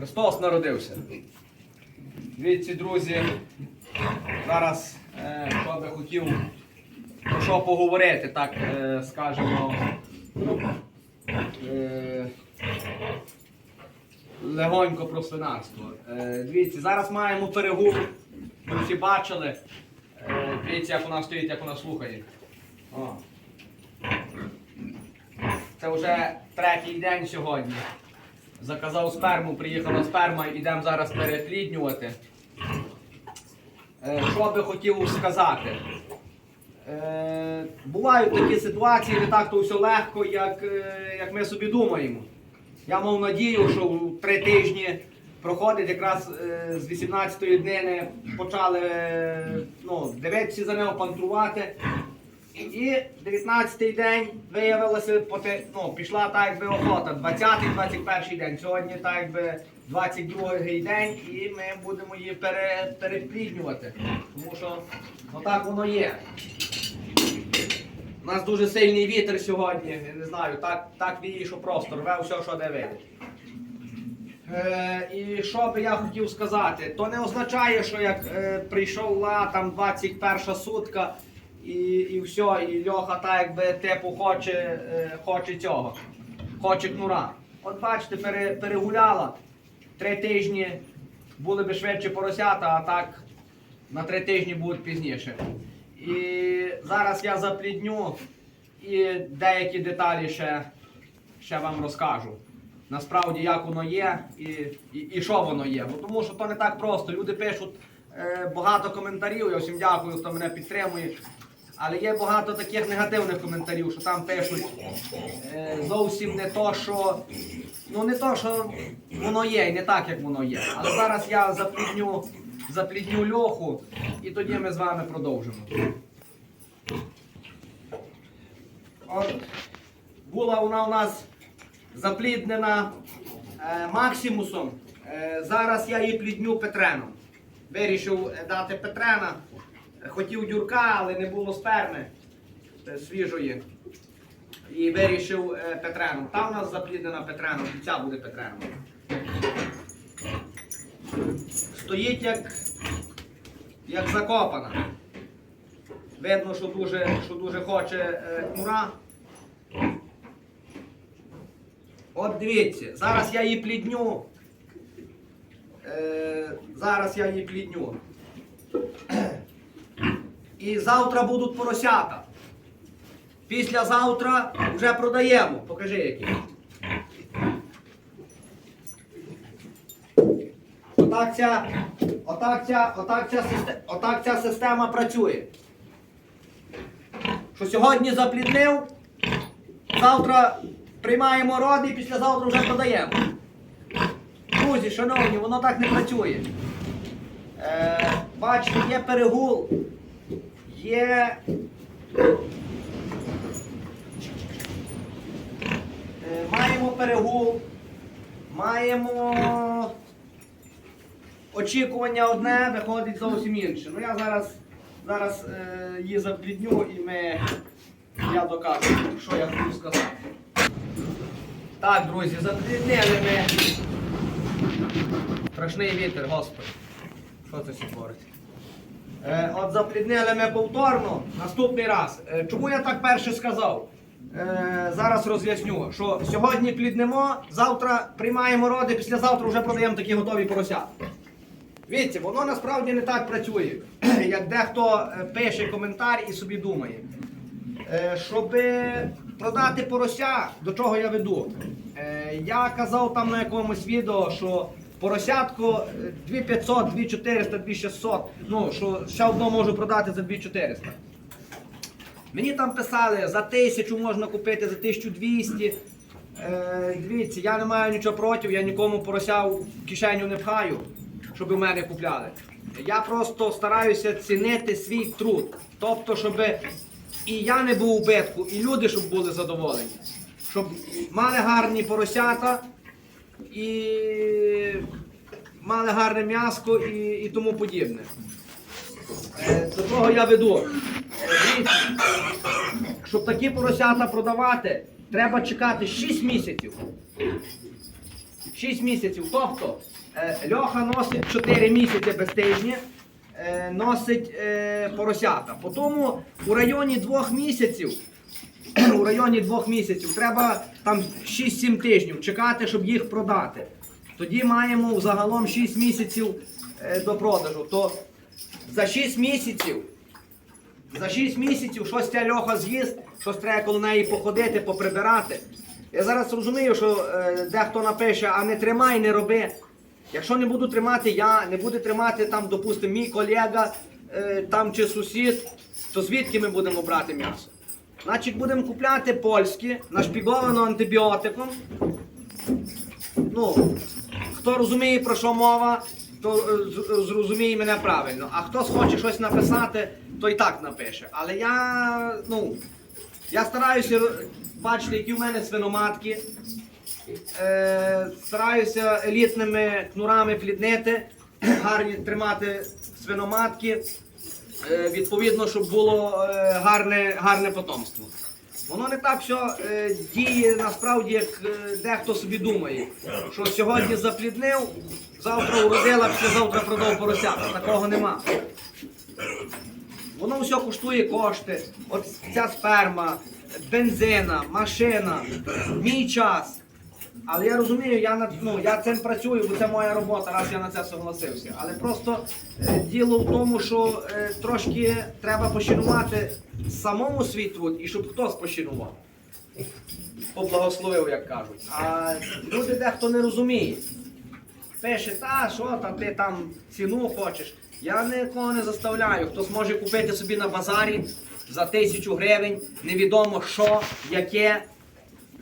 Христос народився. Дивіться, друзі, зараз е, би хотів про що поговорити, так е, скажемо. Е, легонько про свинарство. Е, дивіться, зараз маємо перегул. Ви всі бачили. Е, дивіться, як вона стоїть, як вона слухає. О. Це вже третій день сьогодні. Заказав сперму, приїхала сперма, йдемо зараз перепліднювати. Е, Що би хотів сказати? Е, Бувають такі ситуації, не так то все легко, як, е, як ми собі думаємо. Я мав надію, що в три тижні проходить якраз з 18-ї днини почали ну, дивитися за нього, пантрувати. І 19-й день виявилося, ну, пішла так якби охота. 20-й, 21-й день. Сьогодні так якби 22-й день і ми будемо її пере, перепліднювати. Тому що ну, так воно є. У нас дуже сильний вітер сьогодні, я не знаю, так, так віє, що просто рве все, що де вийде. Е, і що би я хотів сказати, то не означає, що як е, прийшла там 21 сутка і, і все, і Льоха так якби типу хоче, е, хоче цього, хоче кнура. От бачите, пере, перегуляла три тижні були би швидше поросята, а так на три тижні будуть пізніше. І зараз я заплідню і деякі деталі ще, ще вам розкажу. Насправді, як воно є і, і, і що воно є. Бо тому що то не так просто. Люди пишуть е, багато коментарів, я всім дякую, хто мене підтримує. Але є багато таких негативних коментарів, що там пишуть е, зовсім не то, що. Ну не то, що воно є, і не так, як воно є. Але зараз я заплідню, заплідню льоху, і тоді ми з вами продовжимо. От, була вона у нас запліднена е, Максимусом. Е, зараз я її плідню Петреном. Вирішив е, дати Петрена. Хотів дюрка, але не було сперми е, свіжої. І вирішив е, Петреном. Та у нас запліднена Петреном, і ця буде Петреном. Стоїть як, як закопана. Видно, що дуже, що дуже хоче е, кура. От дивіться, зараз я її плідню. Зараз я її плідню. І завтра будуть поросята. Післязавтра вже продаємо. Покажи які. Отак ця, отак ця, отак ця, отак ця система працює. Що сьогодні запліднив, завтра приймаємо роди і післязавтра вже продаємо. Друзі, шановні, воно так не працює. Е, бачите, є перегул, є. Е, маємо перегул, маємо очікування одне, виходить зовсім інше. Ну я зараз, зараз е, її заплідню і ми, я докажу, що я хочу сказати. Так, друзі, запліднили ми. Страшний вітер, господи. Що це все творить? Е, от запліднили ми повторно наступний раз. Е, чому я так перше сказав? Е, зараз роз'ясню, що сьогодні пліднемо, завтра приймаємо роди, післязавтра вже продаємо такі готові поросята. Дивіться, воно насправді не так працює, як дехто пише коментар і собі думає. Щоб продати порося, до чого я веду? Я казав там на якомусь відео, що поросятко е, 2500, 2400, 2600, ну, що ще одно можу продати за 2400. Мені там писали, за тисячу можна купити, за 1200. Е, дивіться, я не маю нічого проти, я нікому порося в кишеню не пхаю, щоб у мене купляли. Я просто стараюся цінити свій труд. Тобто, щоб і я не був у битку, і люди, щоб були задоволені. Щоб мали гарні поросята і мали гарне м'яско і, і тому подібне. Е, До того я веду. Щоб такі поросята продавати, треба чекати 6 місяців. 6 місяців. Тобто, Е, Льоха носить 4 місяці без тижня, е, носить поросята. Потім у районі двох місяців, у районі двох місяців треба там 6-7 тижнів чекати, щоб їх продати. Тоді маємо загалом 6 місяців е, до продажу. То за 6 місяців за 6 місяців щось ця льоха з'їсть, щось треба коло неї походити, поприбирати. Я зараз розумію, що е, дехто напише, а не тримай, не роби. Якщо не буду тримати я, не буде тримати там, допустимо, мій колега е, там чи сусід, то звідки ми будемо брати м'ясо? Значить, будемо купляти польське, нашпіговано антибіотиком. Ну, хто розуміє про що мова, то е, зрозуміє мене правильно. А хто схоче щось написати, то і так напише. Але я, ну, я стараюся ро- бачити, які в мене свиноматки. Е, стараюся елітними кнурами пліднити, гарні тримати свиноматки. Е, відповідно, щоб було е, гарне, гарне потомство. Воно не так все діє насправді, як е, дехто собі думає, що сьогодні запліднив, завтра уродила, післязавтра продав поросята. Такого нема. Воно все коштує кошти. От ця сперма, бензина, машина, мій час. Але я розумію, я над ну я цим працюю, бо це моя робота, раз я на це согласився. Але просто е, діло в тому, що е, трошки треба пошанувати самому свій труд і щоб хтось пошанував. Поблагословив, як кажуть. А люди дехто не розуміє. Пише, та що там ти там ціну хочеш. Я нікого не заставляю. Хтось може купити собі на базарі за тисячу гривень, невідомо що, яке.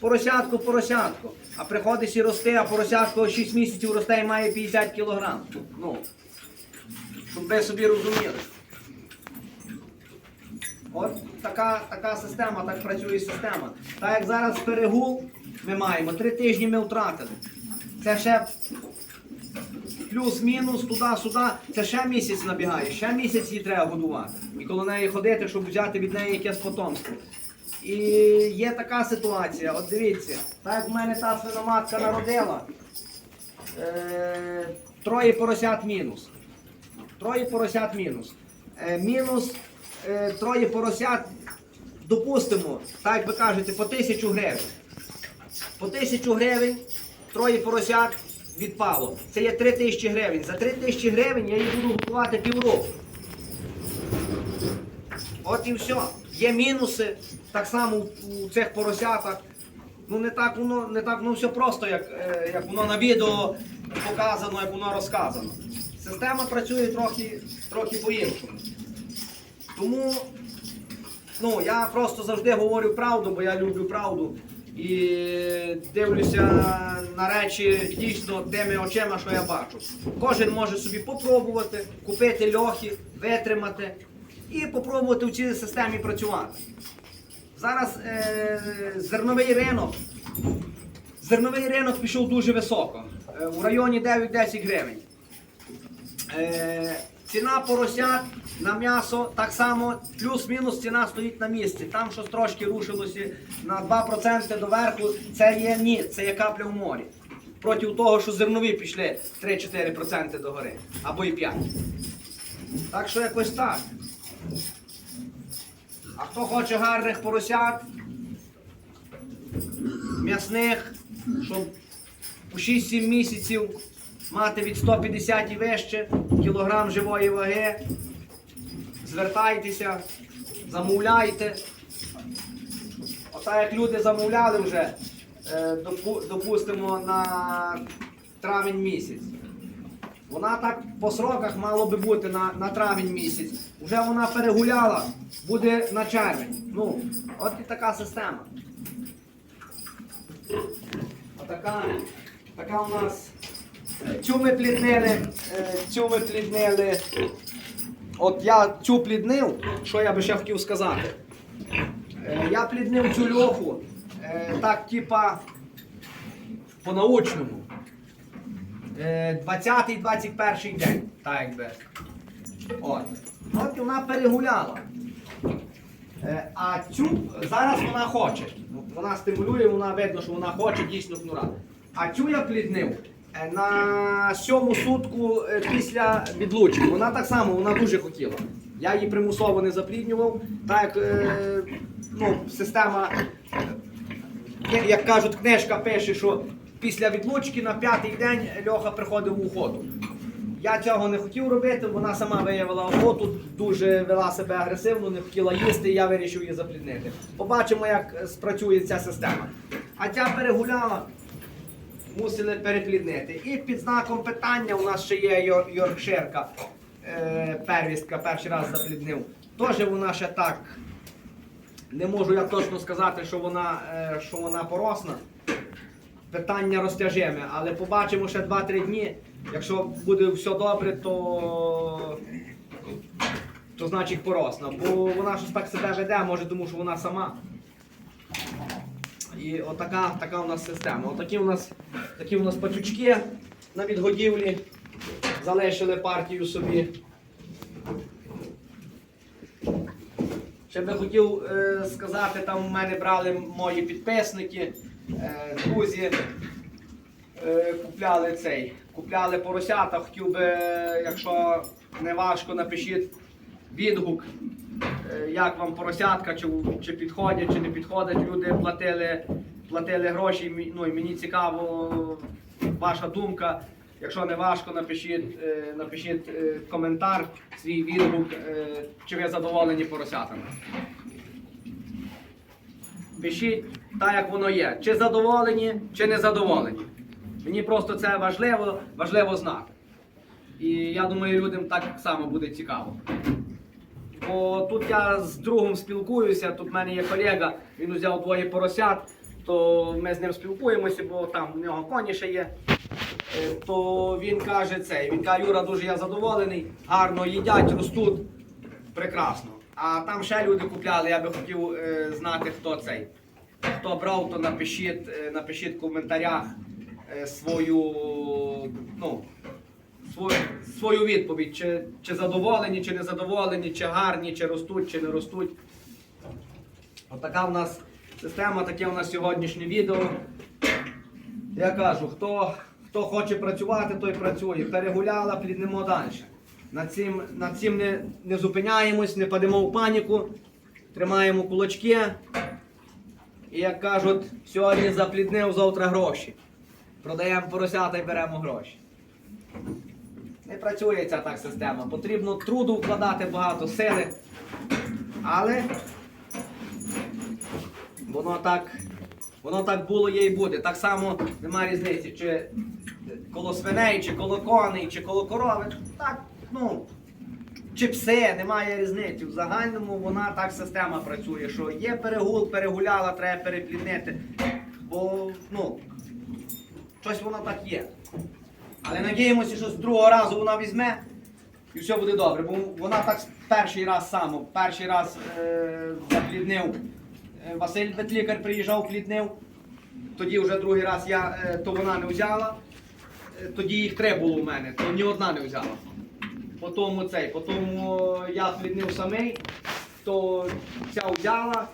Поросятку, поросятку. А приходиш і рости, а поросятко 6 місяців росте і має 50 кілограм. Ну, щоб ви собі розуміли. От така, така система, так працює система. Так як зараз перегул ми маємо, три тижні ми втратили. Це ще плюс-мінус, туди-сюди, це ще місяць набігає, ще місяць її треба годувати. І коло неї ходити, щоб взяти від неї якесь потомство. І є така ситуація, от дивіться, так як в мене та свиноматка народила, е, троє поросят мінус. Троє поросят мінус. Е, мінус е, троє поросят, допустимо, так як ви кажете, по тисячу гривень. По тисячу гривень троє поросят відпало. Це є три тисячі гривень. За три тисячі гривень я її буду готувати півроку. От і все. Є мінуси, так само у- цих поросятах. Ну не так воно не так воно все просто, як, е, як воно на відео показано, як воно розказано. Система працює трохи, трохи по-іншому. Тому ну, я просто завжди говорю правду, бо я люблю правду. І дивлюся на речі дійсно тими очима, що я бачу. Кожен може собі попробувати, купити льохи, витримати і попробувати в цій системі працювати. Зараз е, зерновий ринок. Зерновий ринок пішов дуже високо. Е, у районі 9-10 гривень. Е, ціна поросят на м'ясо так само, плюс-мінус ціна стоїть на місці. Там щось трошки рушилося на 2% доверху. Це є ні, це є капля в морі. Проти того, що зернові пішли 3-4% догори, або і 5%. Так що якось так. А хто хоче гарних поросят, м'ясних, щоб у 6-7 місяців мати від 150 і вище кілограм живої ваги, звертайтеся, замовляйте. Ота як люди замовляли вже, е, допустимо, на травень місяць. Вона так по сроках мало би бути на, на травень місяць. Вже вона перегуляла, буде на червень. Ну, от і така система. Отака, така у нас. Цю ми пліднили, е, цю ми пліднили. От я цю пліднив, що я би ще хотів сказати. Е, Я пліднив цю льоху, е, так, типа, по-научному. Е, 20-21 день, так якби. От. От вона перегуляла. Е, А цю зараз вона хоче. Ну, Вона стимулює, вона видно, що вона хоче дійсно кнура. А цю я пліднив Е, На сьому сутку е, після відлучки. Вона так само, вона дуже хотіла. Я її примусово не запліднював. Так як ну, система, як кажуть, книжка пише, що після відлучки на п'ятий день Льоха приходив у охоту. Я цього не хотів робити, вона сама виявила охоту, дуже вела себе агресивно, не хотіла їсти, і я вирішив її запліднити. Побачимо, як спрацює ця система. А ця перегуляла, мусили перепліднити. І під знаком питання у нас ще є Йор- Йоркширка, е, первістка, перший раз запліднив. Теж вона ще так. Не можу я точно сказати, що вона, е, що вона поросна. Питання розтяжиме, але побачимо ще 2-3 дні. Якщо буде все добре, то, то значить поросна. Бо вона щось так себе веде, може тому, що вона сама. І отака така у нас система. Отакі у нас, такі у нас патючки на відгодівлі. Залишили партію собі. Ще би хотів е, сказати, там у мене брали мої підписники, друзі. Е, купляли цей, купляли поросята. Хотів би, е, якщо не важко, напишіть відгук, е, як вам поросятка, чи, чи підходять, чи не підходять. Люди платили, платили гроші. Ну і мені цікаво ваша думка. Якщо не важко, напишіть, е, напишіть е, коментар, свій відгук, е, чи ви задоволені поросятами. Пишіть так, як воно є. Чи задоволені, чи не задоволені. Мені просто це важливо, важливо знати. І я думаю, людям так само буде цікаво. Бо тут я з другом спілкуюся, тут в мене є колега, він взяв двоє поросят, то ми з ним спілкуємося, бо там в нього коні ще є. Е, То він каже цей, він каже, Юра, дуже я задоволений, гарно їдять, ростуть, прекрасно. А там ще люди купляли, я би хотів е, знати, хто цей. Хто брав, то напишіть, е, напишіть в коментарях е, свою, ну, свою, свою відповідь, чи, чи задоволені, чи не задоволені, чи гарні, чи ростуть, чи не ростуть. Отака в нас система, таке у нас сьогоднішнє відео. Я кажу, хто, хто хоче працювати, той працює. Перегуляла, пліднемо далі. Над цим, над цим не, не зупиняємось, не падемо в паніку, тримаємо кулачки. І як кажуть, сьогодні запліднив, завтра гроші. Продаємо поросята і беремо гроші. Не працює ця так система. Потрібно труду вкладати багато сили. Але воно так, воно так було є і буде. Так само немає різниці, чи коло свиней, чи коло коней, чи коло корови. Так, ну, чи пси, немає різниці. В загальному вона так система працює, що є перегул, перегуляла, треба перепліднити. Бо, ну, щось воно так є. Але надіємося, що з другого разу вона візьме і все буде добре. Бо вона так перший раз само, перший раз е, запліднив. Е, Василь Ветлікар приїжджав, пліднив. Тоді вже другий раз я, е, то вона не взяла. Е, Тоді їх три було у мене, то ні одна не взяла. Потім цей, потім я пліднив самий, то ця взяла,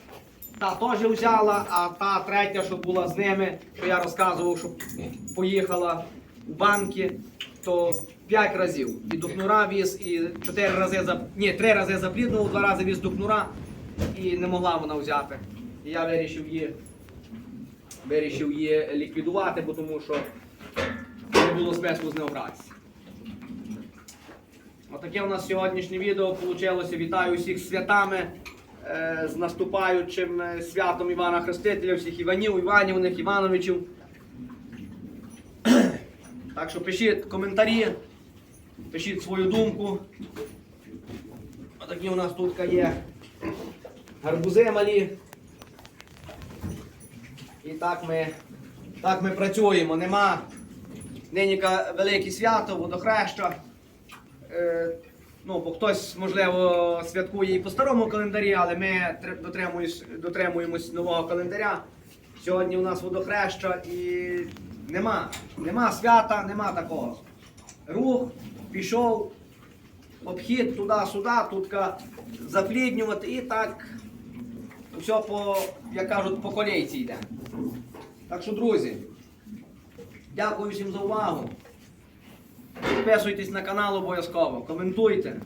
та теж взяла, а та третя, що була з ними, що я розказував, що поїхала у банки, то п'ять разів. І духнура віз, і чотири рази за ні, три рази запліднував, два рази віз духнура, і не могла вона взяти. І я вирішив її, вирішив її ліквідувати, тому що не було смислу з гратися. Отаке у нас сьогоднішнє відео вийшло. Вітаю всіх святами, е, з наступаючим е, святом Івана Хрестителя, всіх Іванів, Іванівних, Івановичів. Так що пишіть коментарі, пишіть свою думку. Отакі у нас тут є гарбузи малі. І так ми, так ми працюємо. Нема нині велике свято, водохреща. Е, ну, бо хтось, можливо, святкує і по старому календарі, але ми дотримуємось, нового календаря. Сьогодні у нас водохреща і нема, нема свята, нема такого. Рух пішов, обхід туди-сюди, тут запліднювати і так все по, як кажуть, по колейці йде. Так що, друзі, Дякую всім за увагу. Підписуйтесь на канал обов'язково, коментуйте.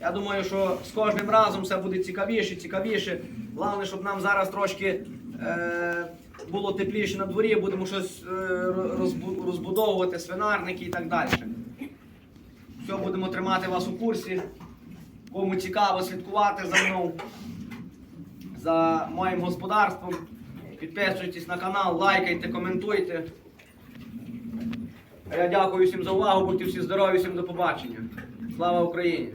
Я думаю, що з кожним разом все буде цікавіше, цікавіше. Головне, щоб нам зараз трошки е, було тепліше на дворі, будемо щось е, розбу- розбудовувати, свинарники і так далі. Все, будемо тримати вас у курсі. Кому цікаво слідкувати за мною, за моїм господарством. Підписуйтесь на канал, лайкайте, коментуйте. А я дякую всім за увагу, будьте всі здорові, всім до побачення. Слава Україні!